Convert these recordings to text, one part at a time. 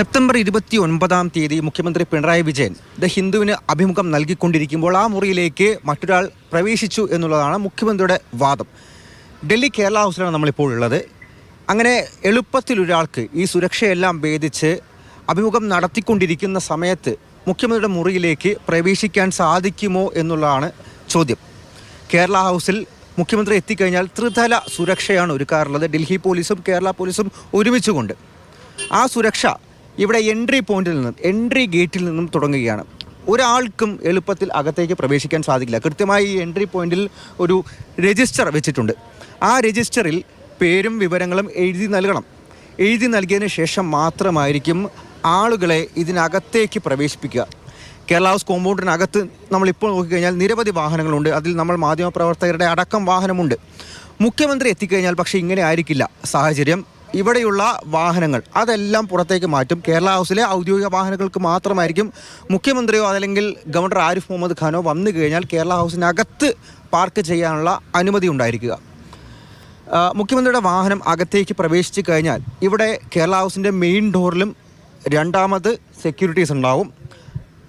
September ഇരുപത്തി ഒൻപതാം തീയതി മുഖ്യമന്ത്രി പിണറായി വിജയൻ ദ ഹിന്ദുവിന് അഭിമുഖം നൽകിക്കൊണ്ടിരിക്കുമ്പോൾ ആ മുറിയിലേക്ക് മറ്റൊരാൾ പ്രവേശിച്ചു എന്നുള്ളതാണ് മുഖ്യമന്ത്രിയുടെ വാദം. ഡൽഹി കേരള ഹൗസിലാണ് നമ്മളിപ്പോൾ ഉള്ളത്. അങ്ങനെ എളുപ്പത്തിൽ ഒരാൾക്ക് ഈ സുരക്ഷയെല്ലാം ഭേദിച്ച് അഭിമുഖം നടത്തിക്കൊണ്ടിരിക്കുന്ന സമയത്ത് മുഖ്യമന്ത്രിയുടെ മുറിയിലേക്ക് പ്രവേശിക്കാൻ സാധിക്കുമോ എന്നുള്ളതാണ് ചോദ്യം. കേരള ഹൗസിൽ മുഖ്യമന്ത്രി എത്തിക്കഴിഞ്ഞാൽ ത്രിതല സുരക്ഷയാണ് ഒരുക്കാറുള്ളത്. ഡൽഹി പോലീസും കേരള പോലീസും ഒരുമിച്ചുകൊണ്ട്. ആ സുരക്ഷ ഇവിടെ എൻട്രി പോയിന്റിൽ നിന്നും എൻട്രി ഗേറ്റിൽ നിന്നും തുടങ്ങുകയാണ്. ഒരാൾക്കും എളുപ്പത്തിൽ അകത്തേക്ക് പ്രവേശിക്കാൻ സാധിക്കില്ല. കൃത്യമായി ഈ എൻട്രി പോയിന്റിൽ ഒരു രജിസ്റ്റർ വെച്ചിട്ടുണ്ട്. ആ രജിസ്റ്ററിൽ പേരും വിവരങ്ങളും എഴുതി നൽകണം. എഴുതി നൽകിയതിന് ശേഷം മാത്രമായിരിക്കും ആളുകളെ ഇതിനകത്തേക്ക് പ്രവേശിപ്പിക്കുക. കേരള ഹൗസ് കോമ്പൗണ്ടിനകത്ത് നമ്മളിപ്പോൾ നോക്കിക്കഴിഞ്ഞാൽ നിരവധി വാഹനങ്ങളുണ്ട്. അതിൽ നമ്മൾ മാധ്യമപ്രവർത്തകരുടെ അടക്കം വാഹനമുണ്ട്. മുഖ്യമന്ത്രി എത്തിക്കഴിഞ്ഞാൽ പക്ഷേ ഇങ്ങനെ ആയിരിക്കില്ല. സാഹചര്യം ഇവിടെയുള്ള വാഹനങ്ങൾ അതെല്ലാം പുറത്തേക്ക് മാറ്റും. കേരള ഹൗസിലെ ഔദ്യോഗിക വാഹനങ്ങൾക്ക് മാത്രമായിരിക്കും മുഖ്യമന്ത്രിയോ അതല്ലെങ്കിൽ ഗവർണർ ആരിഫ് മുഹമ്മദ് ഖാനോ വന്നു കഴിഞ്ഞാൽ കേരള ഹൗസിനകത്ത് പാർക്ക് ചെയ്യാനുള്ള അനുമതി ഉണ്ടായിരിക്കുക. മുഖ്യമന്ത്രിയുടെ വാഹനം അകത്തേക്ക് പ്രവേശിച്ചു കഴിഞ്ഞാൽ ഇവിടെ കേരള ഹൗസിന്റെ മെയിൻ ഡോറിലും രണ്ടാമത് സെക്യൂരിറ്റീസ് ഉണ്ടാവും.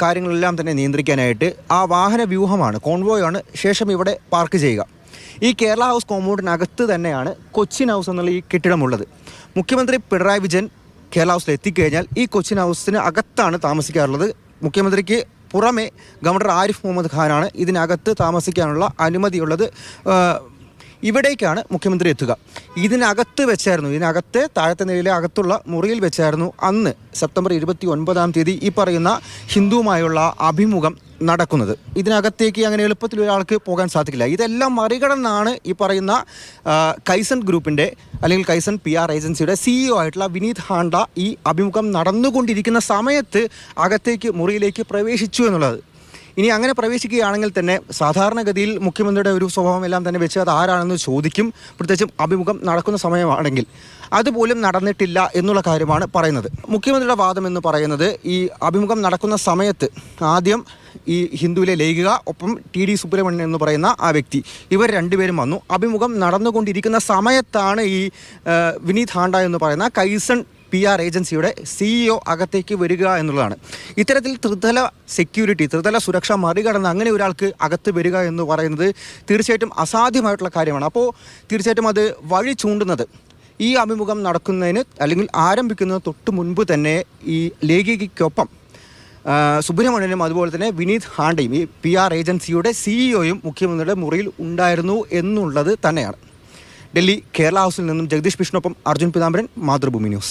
കാര്യങ്ങളെല്ലാം തന്നെ നിയന്ത്രിക്കാനായിട്ട് ആ വാഹന വ്യൂഹമാണ് കോൺവോയാണ് ശേഷം ഇവിടെ പാർക്ക് ചെയ്യുക. ഈ കേരള ഹൗസ് കോമ്പൗണ്ടിനകത്ത് തന്നെയാണ് കൊച്ചിൻ ഹൗസ് എന്നുള്ള ഈ കെട്ടിടമുള്ളത്. മുഖ്യമന്ത്രി പിണറായി വിജയൻ കേരള ഹൗസിൽ എത്തിക്കഴിഞ്ഞാൽ ഈ കൊച്ചിൻ ഹൗസിന് അകത്താണ് താമസിക്കാറുള്ളത്. മുഖ്യമന്ത്രിക്ക് പുറമെ ഗവർണർ ആരിഫ് മുഹമ്മദ് ഖാനാണ് ഇതിനകത്ത് താമസിക്കാനുള്ള അനുമതിയുള്ളത്. ഇവിടേക്കാണ് മുഖ്യമന്ത്രി എത്തുക. ഇതിനകത്ത് വെച്ചായിരുന്നു ഇതിനകത്തെ താഴത്തെ നിലയിലെ അകത്തുള്ള മുറിയിൽ വെച്ചായിരുന്നു അന്ന് സെപ്റ്റംബർ ഇരുപത്തി ഒൻപതാം തീയതി ഈ പറയുന്ന ഹിന്ദുവുമായുള്ള അഭിമുഖം നടക്കുന്നത്. ഇതിനകത്തേക്ക് അങ്ങനെ എളുപ്പത്തിൽ ഒരാൾക്ക് പോകാൻ സാധിക്കില്ല. ഇതെല്ലാം മറികടന്നാണ് ഈ പറയുന്ന കൈസൺ ഗ്രൂപ്പിന്റെ അല്ലെങ്കിൽ കൈസൺ പി ആർ ഏജൻസിയുടെ സിഇഒ ആയിട്ടുള്ള വിനീത് ഹാണ്ട ഈ അഭിമുഖം നടന്നുകൊണ്ടിരിക്കുന്ന സമയത്ത് അകത്തേക്ക് മുറിയിലേക്ക് പ്രവേശിച്ചു എന്നുള്ളത്. ഇനി അങ്ങനെ പ്രവേശിക്കുകയാണെങ്കിൽ തന്നെ സാധാരണഗതിയിൽ മുഖ്യമന്ത്രിയുടെ ഒരു സ്വഭാവം എല്ലാം തന്നെ വെച്ച് അത് ആരാണെന്ന് ചോദിക്കും. പ്രത്യേകിച്ചും അഭിമുഖം നടക്കുന്ന സമയമാണെങ്കിൽ. അതുപോലും നടന്നിട്ടില്ല എന്നുള്ള കാര്യമാണ് പറയുന്നത്. മുഖ്യമന്ത്രിയുടെ വാദം എന്ന് പറയുന്നത് ഈ അഭിമുഖം നടക്കുന്ന സമയത്ത് ആദ്യം ഈ ഹിന്ദുവിലെ ലേഖിക ഒപ്പം ടി ഡി സുബ്രഹ്മണ്യൻ എന്ന് പറയുന്ന ആ വ്യക്തി. ഇവർ രണ്ടുപേരും വന്നു. അഭിമുഖം നടന്നുകൊണ്ടിരിക്കുന്ന സമയത്താണ് ഈ വിനീത് ഹാണ്ട എന്ന് പറയുന്ന കൈസൺ പി ആർ ഏജൻസിയുടെ സിഇഒ അകത്തേക്ക് വരിക എന്നുള്ളതാണ്. ഇത്തരത്തിൽ ത്രിതല സെക്യൂരിറ്റി ത്രിതല സുരക്ഷ മറികടന്ന് അങ്ങനെ ഒരാൾക്ക് അകത്ത് വരിക എന്ന് പറയുന്നത് തീർച്ചയായിട്ടും അസാധ്യമായിട്ടുള്ള കാര്യമാണ്. അപ്പോൾ തീർച്ചയായിട്ടും അത് വഴി ചൂണ്ടുന്നത് ഈ അഭിമുഖം നടക്കുന്നതിന് അല്ലെങ്കിൽ ആരംഭിക്കുന്നതിന് തൊട്ട് മുൻപ് തന്നെ ഈ ലേഖികയ്ക്കൊപ്പം സുബ്രഹ്മണ്യനും അതുപോലെ തന്നെ വിനീത് ഹാണ്ടയും ഈ പി ആർ ഏജൻസിയുടെ സിഇഒയും മുഖ്യമന്ത്രിയുടെ മുറിയിൽ ഉണ്ടായിരുന്നു എന്നുള്ളത് തന്നെയാണ്. ഡൽഹി കേരള ഹൗസിൽ നിന്നും ജഗദീഷ് ബിഷ്ണൊപ്പം അർജുൻ പിതാംബരൻ മാതൃഭൂമി ന്യൂസ്.